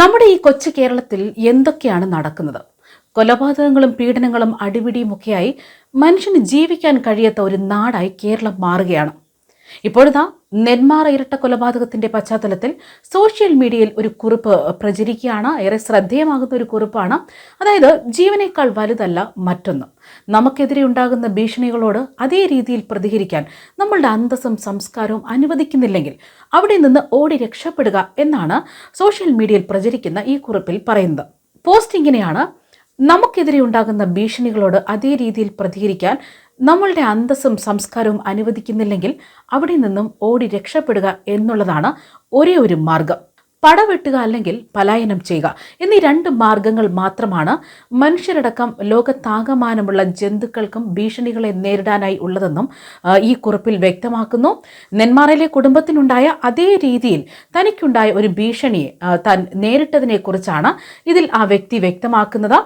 നമ്മുടെ ഈ കൊച്ചു കേരളത്തിൽ എന്തൊക്കെയാണ് നടക്കുന്നത്? കൊലപാതകങ്ങളും പീഡനങ്ങളും അടിപിടിയും ഒക്കെയായി മനുഷ്യന് ജീവിക്കാൻ കഴിയാത്ത ഒരു നാടായി കേരളം മാറുകയാണ്. ഇപ്പോഴിതാ നെന്മാറ ഇരട്ട കൊലപാതകത്തിന്റെ പശ്ചാത്തലത്തിൽ സോഷ്യൽ മീഡിയയിൽ ഒരു കുറിപ്പ് പ്രചരിക്കുകയാണ്. ഏറെ ശ്രദ്ധേയമാകുന്ന ഒരു കുറിപ്പാണ്. അതായത് ജീവനേക്കാൾ വലുതല്ല മറ്റൊന്ന്. നമുക്കെതിരെ ഉണ്ടാകുന്ന ഭീഷണികളോട് അതേ രീതിയിൽ പ്രതികരിക്കാൻ നമ്മളുടെ അന്തസ്സും സംസ്കാരവും അനുവദിക്കുന്നില്ലെങ്കിൽ അവിടെ നിന്ന് ഓടി രക്ഷപ്പെടുക എന്നാണ് സോഷ്യൽ മീഡിയയിൽ പ്രചരിക്കുന്ന ഈ കുറിപ്പിൽ പറയുന്നത്. പോസ്റ്റ് ഇങ്ങനെയാണ് നമുക്കെതിരെ ഉണ്ടാകുന്ന ഭീഷണികളോട് അതേ രീതിയിൽ പ്രതികരിക്കാൻ നമ്മളുടെ അന്തസ്സും സംസ്കാരവും അനുവദിക്കുന്നില്ലെങ്കിൽ അവിടെ നിന്നും ഓടി രക്ഷപ്പെടുക എന്നുള്ളതാണ് ഒരേ ഒരു മാർഗം. പടവെട്ടുക അല്ലെങ്കിൽ പലായനം ചെയ്യുക. എന്നീ രണ്ട് മാർഗങ്ങൾ മാത്രമാണ് മനുഷ്യരടക്കം ലോകത്താകമാനമുള്ള ജന്തുക്കൾക്കും ഭീഷണികളെ നേരിടാനായി ഉള്ളതെന്നും ഈ കുറിപ്പിൽ വ്യക്തമാക്കുന്നു. നെന്മാറയിലെ കുടുംബത്തിനുണ്ടായ അതേ രീതിയിൽ തനിക്കുണ്ടായ ഒരു ഭീഷണിയെ താൻ നേരിട്ടതിനെ കുറിച്ചാണ് ഇതിൽ ആ വ്യക്തി വ്യക്തമാക്കുന്നത്.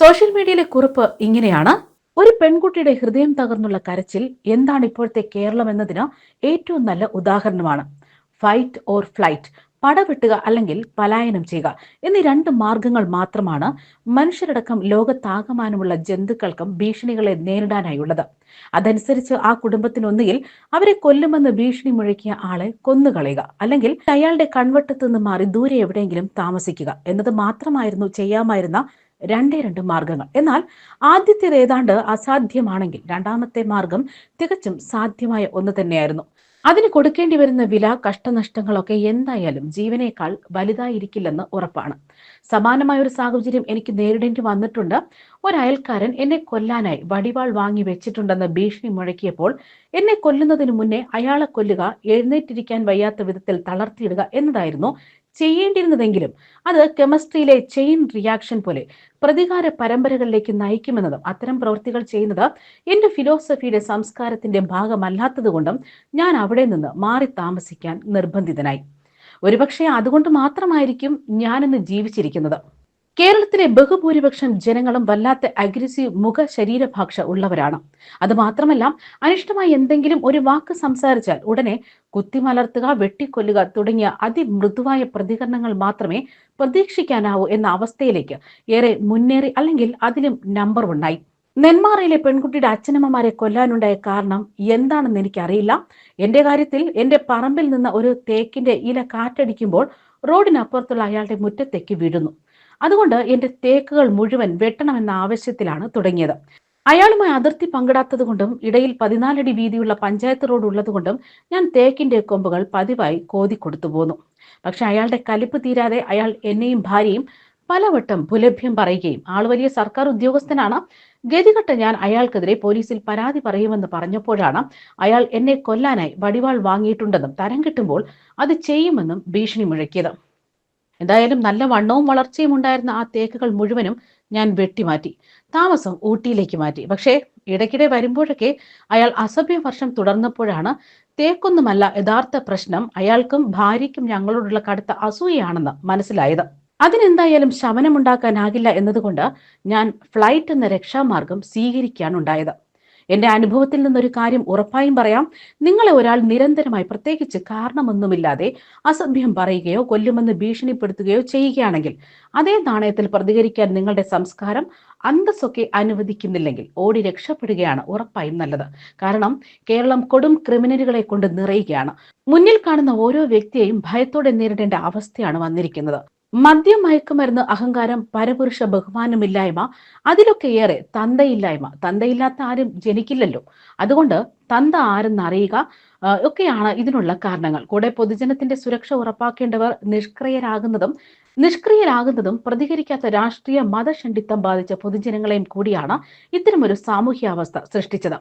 സോഷ്യൽ മീഡിയയിലെ കുറിപ്പ് ഇങ്ങനെയാണ്. ഒരു പെൺകുട്ടിയുടെ ഹൃദയം തകർന്നുള്ള കരച്ചിൽ എന്താണ് ഇപ്പോഴത്തെ കേരളം എന്നതിന് ഏറ്റവും നല്ല ഉദാഹരണമാണ്. Fight or flight. പടവെട്ടുക അല്ലെങ്കിൽ പലായനം ചെയ്യുക എന്നീ രണ്ട് മാർഗങ്ങൾ മാത്രമാണ് മനുഷ്യരടക്കം ലോകത്താകമാനമുള്ള ജന്തുക്കൾക്കും ഭീഷണികളെ നേരിടാനായുള്ളത്. അതനുസരിച്ച് ആ കുടുംബത്തിനൊന്നുകിൽ അവരെ കൊല്ലുമെന്ന് ഭീഷണി മുഴക്കിയ ആളെ കൊന്നുകളയുക അല്ലെങ്കിൽ അയാളുടെ കൺവട്ടത്തു നിന്ന് മാറി ദൂരെ എവിടെയെങ്കിലും താമസിക്കുക എന്നത് മാത്രമായിരുന്നു ചെയ്യാമായിരുന്ന രണ്ടേ രണ്ട് മാർഗങ്ങൾ. എന്നാൽ ആദ്യത്തേത് ഏതാണ്ട് അസാധ്യമാണെങ്കിൽ രണ്ടാമത്തെ മാർഗം തികച്ചും സാധ്യമായ ഒന്ന് തന്നെയായിരുന്നു. അതിന് കൊടുക്കേണ്ടി വരുന്ന വില കഷ്ടനഷ്ടങ്ങളൊക്കെ എന്തായാലും ജീവനേക്കാൾ വലുതായിരിക്കില്ലെന്ന് ഉറപ്പാണ്. സമാനമായ ഒരു സാഹചര്യം എനിക്ക് നേരിടേണ്ടി വന്നിട്ടുണ്ട്. ഒരു അയൽക്കാരൻ എന്നെ കൊല്ലാനായി വടിവാൾ വാങ്ങി വെച്ചിട്ടുണ്ടെന്ന് ഭീഷണി മുഴക്കിയപ്പോൾ എന്നെ കൊല്ലുന്നതിന് മുന്നേ അയാളെ കൊല്ലുക എഴുന്നേറ്റിരിക്കാൻ വയ്യാത്ത വിധത്തിൽ തളർത്തിയിടുക എന്നതായിരുന്നു ചെയ്യേണ്ടിരുന്നതെങ്കിലും അത് കെമിസ്ട്രിയിലെ ചെയിൻ റിയാക്ഷൻ പോലെ പ്രതികാര പരമ്പരകളിലേക്ക് നയിക്കുമെന്നതും അത്തരം പ്രവൃത്തികൾ ചെയ്യുന്നത് എന്റെ ഫിലോസഫിയുടെ സംസ്കാരത്തിന്റെ ഭാഗമല്ലാത്തതുകൊണ്ടും ഞാൻ അവിടെ നിന്ന് മാറി താമസിക്കാൻ നിർബന്ധിതനായി. ഒരുപക്ഷെ അതുകൊണ്ട് മാത്രമായിരിക്കും ഞാനിന്ന് ജീവിച്ചിരിക്കുന്നത്. കേരളത്തിലെ ബഹുഭൂരിപക്ഷം ജനങ്ങളും വല്ലാത്ത അഗ്രസീവ് മുഖ ശരീരഭാഷ ഉള്ളവരാണ്. അത് മാത്രമല്ല അനിഷ്ടമായി എന്തെങ്കിലും ഒരു വാക്ക് സംസാരിച്ചാൽ ഉടനെ കുത്തിമലർത്തുക വെട്ടിക്കൊല്ലുക തുടങ്ങിയ അതിമൃദുവായ പ്രതികരണങ്ങൾ മാത്രമേ പ്രതീക്ഷിക്കാനാവൂ എന്ന അവസ്ഥയിലേക്ക് ഏറെ മുന്നേറി അല്ലെങ്കിൽ അതിലും നമ്പർ ഉണ്ടായി നെന്മാറയിലെ പെൺകുട്ടിയുടെ അച്ഛനമ്മമാരെ കൊല്ലാനുണ്ടായ കാരണം എന്താണെന്ന് എനിക്കറിയില്ല. എന്റെ കാര്യത്തിൽ എന്റെ പറമ്പിൽ നിന്ന് ഒരു തേക്കിന്റെ ഇല കാറ്റടിക്കുമ്പോൾ റോഡിനപ്പുറത്തുള്ള അയാളുടെ മുറ്റത്തേക്ക് വീഴുന്നു. അതുകൊണ്ട് എന്റെ തേക്കുകൾ മുഴുവൻ വെട്ടണമെന്ന ആവശ്യത്തിലാണ് തുടങ്ങിയത്. അയാളുമായി അതിർത്തി പങ്കിടാത്തത് കൊണ്ടും ഇടയിൽ പതിനാലടി വീതിയുള്ള പഞ്ചായത്ത് റോഡ് ഉള്ളതുകൊണ്ടും ഞാൻ തേക്കിന്റെ കൊമ്പുകൾ പതിവായി കോതി കൊടുത്തു പോന്നു. പക്ഷെ അയാളുടെ കലിപ്പ് തീരാതെ അയാൾ എന്നെയും ഭാര്യയും പലവട്ടം പുലഭ്യം പറയുകയും ആൾ വലിയ സർക്കാർ ഉദ്യോഗസ്ഥനാണ്. ഗതികെട്ട് ഞാൻ അയാൾക്കെതിരെ പോലീസിൽ പരാതി പറയുമെന്ന് പറഞ്ഞപ്പോഴാണ് അയാൾ എന്നെ കൊല്ലാനായി വടിവാൾ വാങ്ങിയിട്ടുണ്ടെന്നും തരം കിട്ടുമ്പോൾ അത് ചെയ്യുമെന്നും ഭീഷണി മുഴക്കിയത്. എന്തായാലും നല്ല വണ്ണവും വളർച്ചയും ഉണ്ടായിരുന്ന ആ തേക്കുകൾ മുഴുവനും ഞാൻ വെട്ടിമാറ്റി താമസം ഊട്ടിയിലേക്ക് മാറ്റി. പക്ഷേ ഇടയ്ക്കിടെ വരുമ്പോഴൊക്കെ അയാൾ അസഭ്യ വർഷം തുടർന്നപ്പോഴാണ് തേക്കൊന്നുമല്ല യഥാർത്ഥ പ്രശ്നം അയാൾക്കും ഭാര്യയ്ക്കും ഞങ്ങളോടുള്ള കടുത്ത അസൂയയാണെന്ന് മനസ്സിലായത്. അതിനെന്തായാലും ശമനമുണ്ടാക്കാനാകില്ല എന്നതുകൊണ്ട് ഞാൻ ഫ്ലൈറ്റ് എന്ന രക്ഷാമാർഗം സ്വീകരിക്കാനുണ്ടായത്. എന്റെ അനുഭവത്തിൽ നിന്നൊരു കാര്യം ഉറപ്പായും പറയാം. നിങ്ങളെ ഒരാൾ നിരന്തരമായി പ്രത്യേകിച്ച് കാരണമൊന്നുമില്ലാതെ അസഭ്യം പറയുകയോ കൊല്ലുമെന്ന് ഭീഷണിപ്പെടുത്തുകയോ ചെയ്യുകയാണെങ്കിൽ അതേ നാണയത്തിൽ പ്രതികരിക്കാൻ നിങ്ങളുടെ സംസ്കാരം അന്തസ്സൊക്കെ അനുവദിക്കുന്നില്ലെങ്കിൽ ഓടി രക്ഷപ്പെടുകയാണ് ഉറപ്പായും നല്ലത്. കാരണം കേരളം കൊടും ക്രിമിനലുകളെ കൊണ്ട് നിറയുകയാണ്. മുന്നിൽ കാണുന്ന ഓരോ വ്യക്തിയെയും ഭയത്തോടെ നേരിടേണ്ട അവസ്ഥയാണ് വന്നിരിക്കുന്നത്. മദ്യം മയക്കുമരുന്ന് അഹങ്കാരം പരപുരുഷ ബഹുമാനമില്ലായ്മ അതിലൊക്കെ ഏറെ തന്തയില്ലായ്മ. തന്തയില്ലാത്ത ആരും ജനിക്കില്ലല്ലോ. അതുകൊണ്ട് തന്ത ആരെന്നറിയുക ഒക്കെയാണ് ഇതിനുള്ള കാരണങ്ങൾ. കൂടെ പൊതുജനത്തിന്റെ സുരക്ഷ ഉറപ്പാക്കേണ്ടവർ നിഷ്ക്രിയരാകുന്നതും നിഷ്ക്രിയരാകുന്നതും പ്രതികരിക്കാത്ത രാഷ്ട്രീയ മതഷണ്ഡിത്തം ബാധിച്ച പൊതുജനങ്ങളെയും കൂടിയാണ് ഇത്തരമൊരു സാമൂഹ്യാവസ്ഥ സൃഷ്ടിച്ചത്.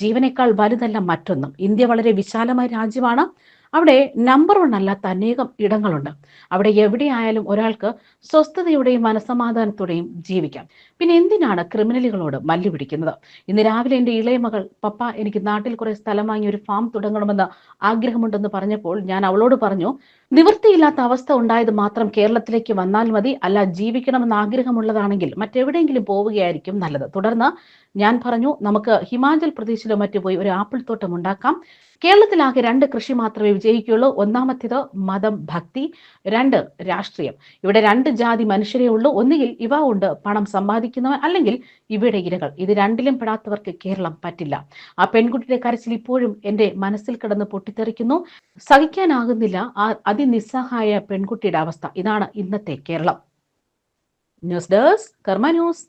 ജീവനേക്കാൾ വലുതല്ല മറ്റൊന്നും. ഇന്ത്യ വളരെ വിശാലമായ രാജ്യമാണ്. അവിടെ നമ്പർ വൺ അല്ലാത്ത അനേകം ഇടങ്ങളുണ്ട്. അവിടെ എവിടെയായാലും ഒരാൾക്ക് സ്വസ്ഥതയുടെയും മനസമാധാനത്തോടെയും ജീവിക്കാം. പിന്നെ എന്തിനാണ് ക്രിമിനലുകളോട് മല്ലു പിടിക്കുന്നത്? ഇന്ന് രാവിലെ എന്റെ ഇളയ മകൾ പപ്പ എനിക്ക് നാട്ടിൽ കുറെ സ്ഥലം വാങ്ങി ഒരു ഫാം തുടങ്ങണമെന്ന് ആഗ്രഹമുണ്ടെന്ന് പറഞ്ഞപ്പോൾ ഞാൻ അവളോട് പറഞ്ഞു നിവൃത്തിയില്ലാത്ത അവസ്ഥ ഉണ്ടായത് മാത്രം കേരളത്തിലേക്ക് വന്നാൽ മതി. അല്ല ജീവിക്കണമെന്ന് ആഗ്രഹമുള്ളതാണെങ്കിൽ മറ്റെവിടെയെങ്കിലും പോവുകയായിരിക്കും നല്ലത്. തുടർന്ന് ഞാൻ പറഞ്ഞു നമുക്ക് ഹിമാചൽ പ്രദേശിലോ മറ്റു പോയി ഒരു ആപ്പിൾ തോട്ടം ഉണ്ടാക്കാം. കേരളത്തിലാകെ രണ്ട് കൃഷി മാത്രമേ വിജയിക്കുകയുള്ളൂ. ഒന്നാമത്തേത് മതം ഭക്തി രണ്ട് രാഷ്ട്രീയം. ഇവിടെ രണ്ട് ജാതി മനുഷ്യരേ ഉള്ളൂ. ഒന്നുകിൽ ഇവ ഉണ്ട് പണം സമ്പാദിക്കുന്നവൻ അല്ലെങ്കിൽ ഇവയുടെ ഇരകൾ. ഇത് രണ്ടിലും പെടാത്തവർക്ക് കേരളം പറ്റില്ല. ആ പെൺകുട്ടിയുടെ കരച്ചിൽ ഇപ്പോഴും എന്റെ മനസ്സിൽ കിടന്ന് പൊട്ടിത്തെറിക്കുന്നു. സഹിക്കാനാകുന്നില്ല. ആ അതിനിസ്സഹായ പെൺകുട്ടിയുടെ അവസ്ഥ. ഇതാണ് ഇന്നത്തെ Keralam. News days Karma news.